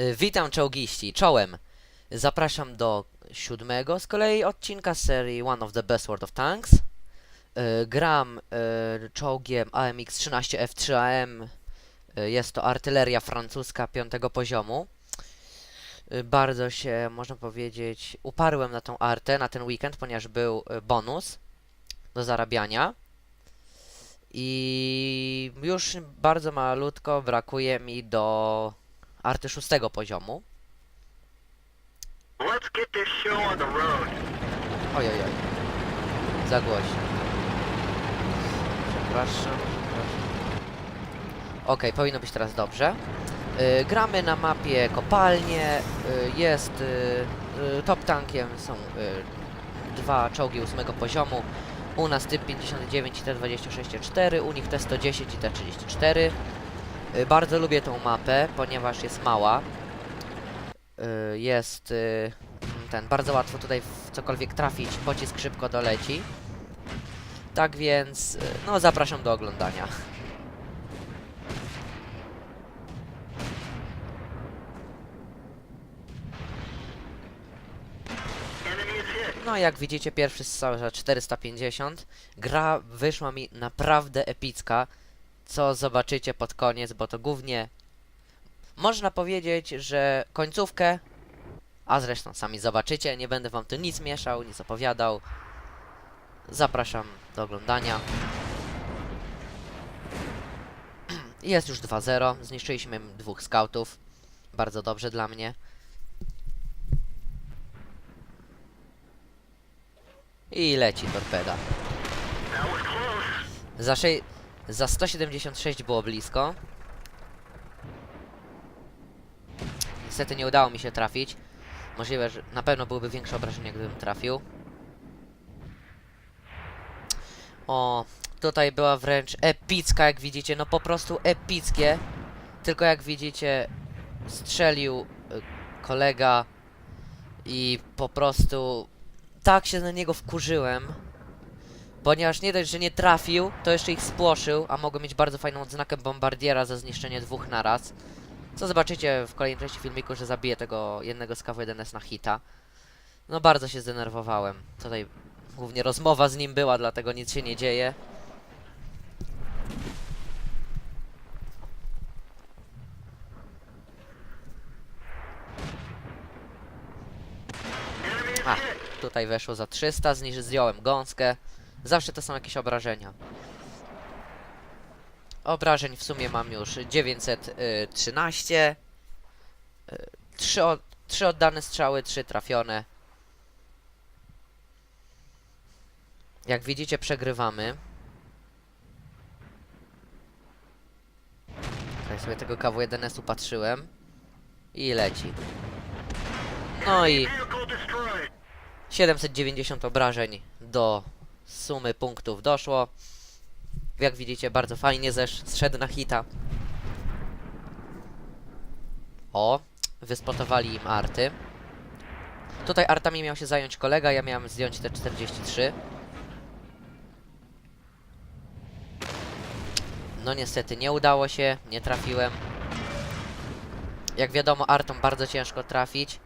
Y, Witam czołgiści, czołem. Zapraszam do siódmego z kolei odcinka serii One of the Best World of Tanks. Y, Gram y, czołgiem AMX-13F3AM. Y, Jest to artyleria francuska piątego poziomu. Bardzo się, można powiedzieć, uparłem na tą artę na ten weekend, ponieważ był bonus do zarabiania. I już bardzo malutko brakuje mi do arty szóstego poziomu. Let's get this show on the road. Oj, oj, oj. Za głośno. Przepraszam. przepraszam. Okej, powinno być teraz dobrze. Y, gramy na mapie kopalnie. Y, jest y, y, top tankiem są y, dwa czołgi ósmego poziomu. U nas typ 59 i T26-4, u nich T110 i T34. Y, bardzo lubię tą mapę, ponieważ jest mała. Y, jest y, ten, bardzo łatwo tutaj w cokolwiek trafić, pocisk szybko doleci. Tak więc, no zapraszam do oglądania. No jak widzicie pierwszy strzał za 450. Gra wyszła mi naprawdę epicka, co zobaczycie pod koniec, bo to głównie można powiedzieć, że końcówkę, a zresztą sami zobaczycie, nie będę wam tu nic mieszał, nic opowiadał. Zapraszam do oglądania. Jest już 2-0, zniszczyliśmy dwóch scoutów. Bardzo dobrze dla mnie. I leci torpeda. Za, szej- za 176 było blisko. Niestety nie udało mi się trafić. Możliwe, że na pewno byłyby większe obrażenia, gdybym trafił. O, tutaj była wręcz epicka, jak widzicie. No po prostu epickie. Tylko jak widzicie, strzelił y, kolega i po prostu tak się na niego wkurzyłem. Ponieważ nie dość, że nie trafił, to jeszcze ich spłoszył, a mogą mieć bardzo fajną odznakę bombardiera za zniszczenie dwóch naraz. Co zobaczycie w kolejnej części filmiku, że zabiję tego jednego z KW-1S na hita. No bardzo się zdenerwowałem. Tutaj głównie rozmowa z nim była, dlatego nic się nie dzieje. A, tutaj weszło za 300, zniż zdjąłem gąskę. Zawsze to są jakieś obrażenia. Obrażeń w sumie mam już 913. 3, od, 3 oddane strzały, 3 trafione. Jak widzicie, przegrywamy. Tutaj sobie tego KW-1S upatrzyłem. I leci. No i Vehicle destroyed. 790 obrażeń do sumy punktów doszło. Jak widzicie, bardzo fajnie zesz zszedł na hita. O, wyspotowali im arty. Tutaj artami miał się zająć kolega, ja miałem zdjąć te 43. No niestety nie udało się, nie trafiłem. Jak wiadomo, artom bardzo ciężko trafić.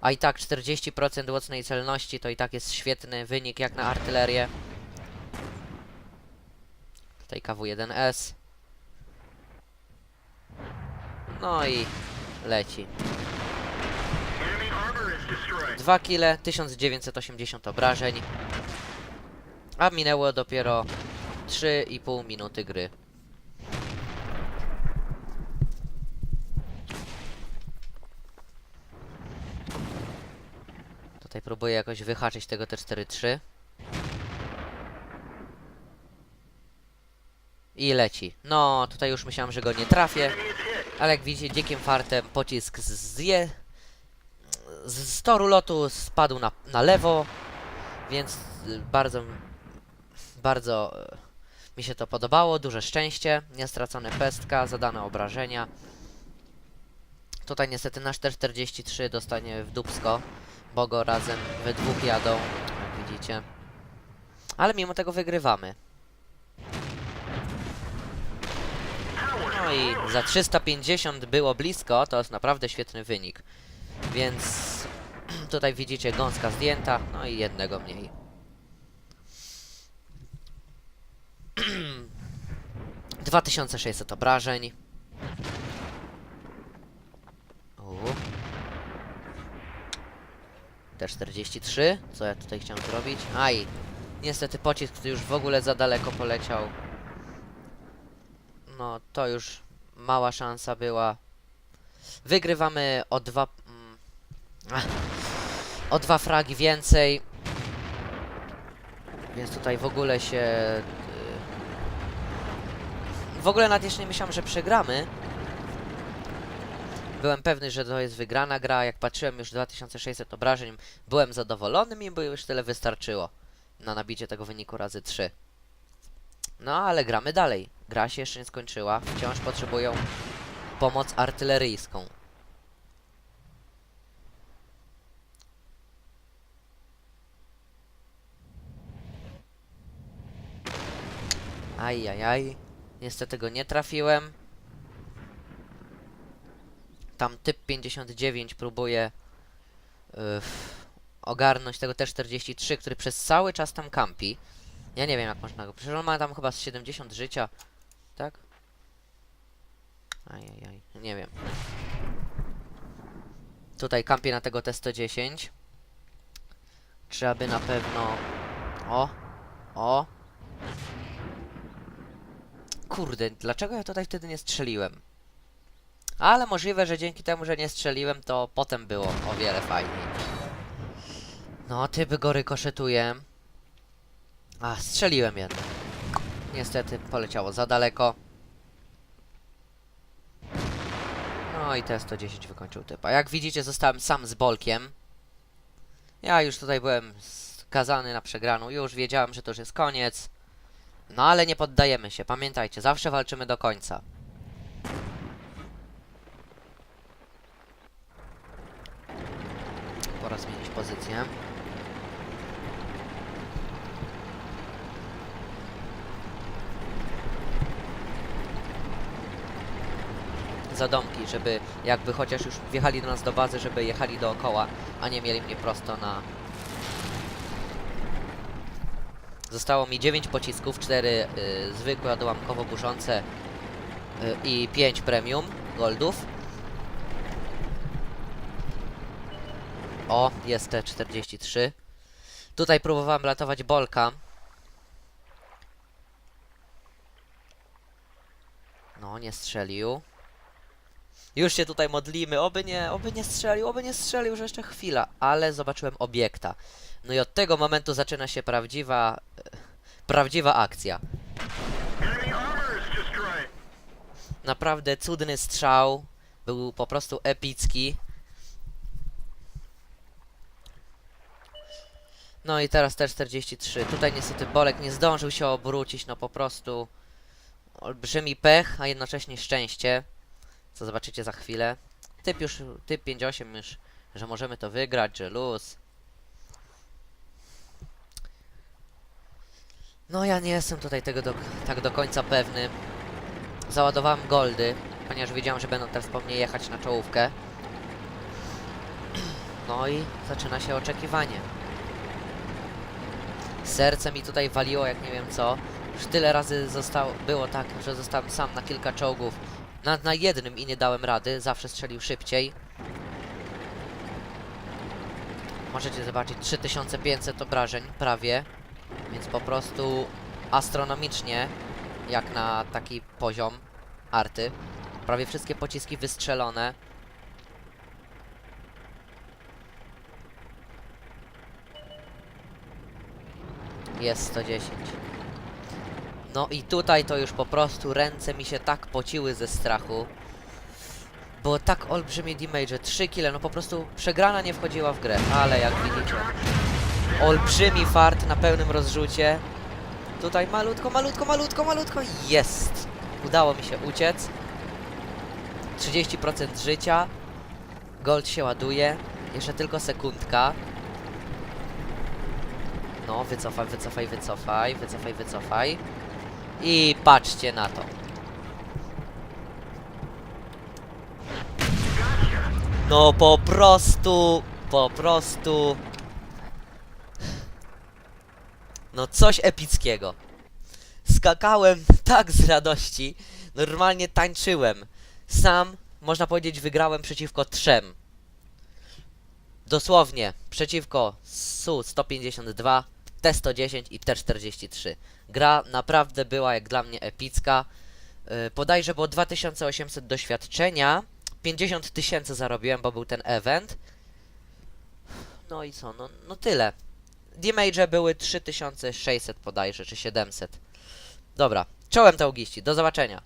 A i tak 40% łocnej celności to i tak jest świetny wynik jak na artylerię. Tutaj KW-1S. No i leci. 2 kile, 1980 obrażeń. A minęło dopiero 3,5 minuty gry. Tutaj próbuję jakoś wyhaczyć tego T43. I leci. No, tutaj już myślałem, że go nie trafię. Ale jak widzicie, dzikim fartem pocisk zje... Z toru lotu spadł na, na lewo, więc bardzo, bardzo y, mi się to podobało. Duże szczęście, niestracone pestka, zadane obrażenia. Tutaj niestety nasz T-43 dostanie w dupsko, bo go razem we dwóch jadą, jak widzicie. Ale mimo tego wygrywamy. No i za 350 było blisko, to jest naprawdę świetny wynik. Więc tutaj widzicie gąska zdjęta, no i jednego mniej. Dwa tysiące sześćset obrażeń. Uuu. T43. Co ja tutaj chciałem zrobić? Aj. Niestety pocisk już w ogóle za daleko poleciał. No, to już mała szansa była. Wygrywamy o dwa... mm, o dwa fragi więcej. Więc tutaj w ogóle się... y, W ogóle nawet jeszcze nie myślałem, że przegramy. Byłem pewny, że to jest wygrana gra. Jak patrzyłem już 2600 obrażeń, byłem zadowolony i by już tyle wystarczyło na nabicie tego wyniku razy 3. No ale gramy dalej. Gra się jeszcze nie skończyła. Wciąż potrzebują pomoc artyleryjską. Ajajaj. Niestety go nie trafiłem. Tam typ 59 próbuje yy, ogarnąć tego T-43, który przez cały czas tam kampi. Ja nie wiem jak można go... Przecież on ma tam chyba z 70 życia. Tak? Ajajaj, nie wiem. Tutaj kampię na tego T-110. Trzeba by na pewno... O! O! Kurde, dlaczego ja tutaj wtedy nie strzeliłem? Ale możliwe, że dzięki temu, że nie strzeliłem, to potem było o wiele fajniej. No, typ go rykoszetuje. A, strzeliłem jednak. Niestety poleciało za daleko. No i T-110 wykończył typa. Jak widzicie, zostałem sam z Bolkiem. Ja już tutaj byłem skazany na przegraną. Już wiedziałem, że to już jest koniec. No ale nie poddajemy się. Pamiętajcie, zawsze walczymy do końca. Pora zmienić pozycję. Za domki, żeby jakby chociaż już wjechali do nas do bazy, żeby jechali dookoła, a nie mieli mnie prosto na... Zostało mi 9 pocisków, 4 y, zwykłe odłamkowo burzące y, i 5 premium goldów. O, jest T43. Tutaj próbowałem ratować Bolka. No, nie strzelił. Już się tutaj modlimy, oby nie, oby nie strzelił, oby nie strzelił, że jeszcze chwila. Ale zobaczyłem obiekta. No i od tego momentu zaczyna się prawdziwa, prawdziwa akcja. Naprawdę cudny strzał. Był po prostu epicki. No i teraz też 43. Tutaj niestety Bolek nie zdążył się obrócić, no po prostu olbrzymi pech, a jednocześnie szczęście. Co zobaczycie za chwilę. Typ już, typ 5-8 już, że możemy to wygrać, że luz. No ja nie jestem tutaj tego do, tak do końca pewny. Załadowałem goldy, ponieważ wiedziałem, że będą teraz po mnie jechać na czołówkę. No i zaczyna się oczekiwanie. Serce mi tutaj waliło jak nie wiem co. Już tyle razy zostało, było tak, że zostałem sam na kilka czołgów. Nawet na jednym i nie dałem rady, zawsze strzelił szybciej. Możecie zobaczyć 3500 obrażeń, prawie. Więc po prostu astronomicznie, jak na taki poziom arty. Prawie wszystkie pociski wystrzelone. Jest 110. No i tutaj to już po prostu ręce mi się tak pociły ze strachu. Było tak olbrzymie damage, 3 kile, no po prostu przegrana nie wchodziła w grę, ale jak widzicie, olbrzymi fart na pełnym rozrzucie. Tutaj malutko, malutko, malutko, malutko, jest! Udało mi się uciec. 30% życia. Gold się ładuje. Jeszcze tylko sekundka. No, wycofaj, wycofaj, wycofaj, wycofaj, wycofaj. I patrzcie na to. No po prostu, po prostu... No coś epickiego. Skakałem tak z radości, normalnie tańczyłem. Sam, można powiedzieć, wygrałem przeciwko trzem. Dosłownie, przeciwko SU-152 T-110 i T-43. Gra naprawdę była jak dla mnie epicka. Podajże było 2800 doświadczenia, 50 tysięcy zarobiłem, bo był ten event. No i co, no, no tyle. Damage były 3600 podajże, czy 700. Dobra, czołem taugiści, do zobaczenia.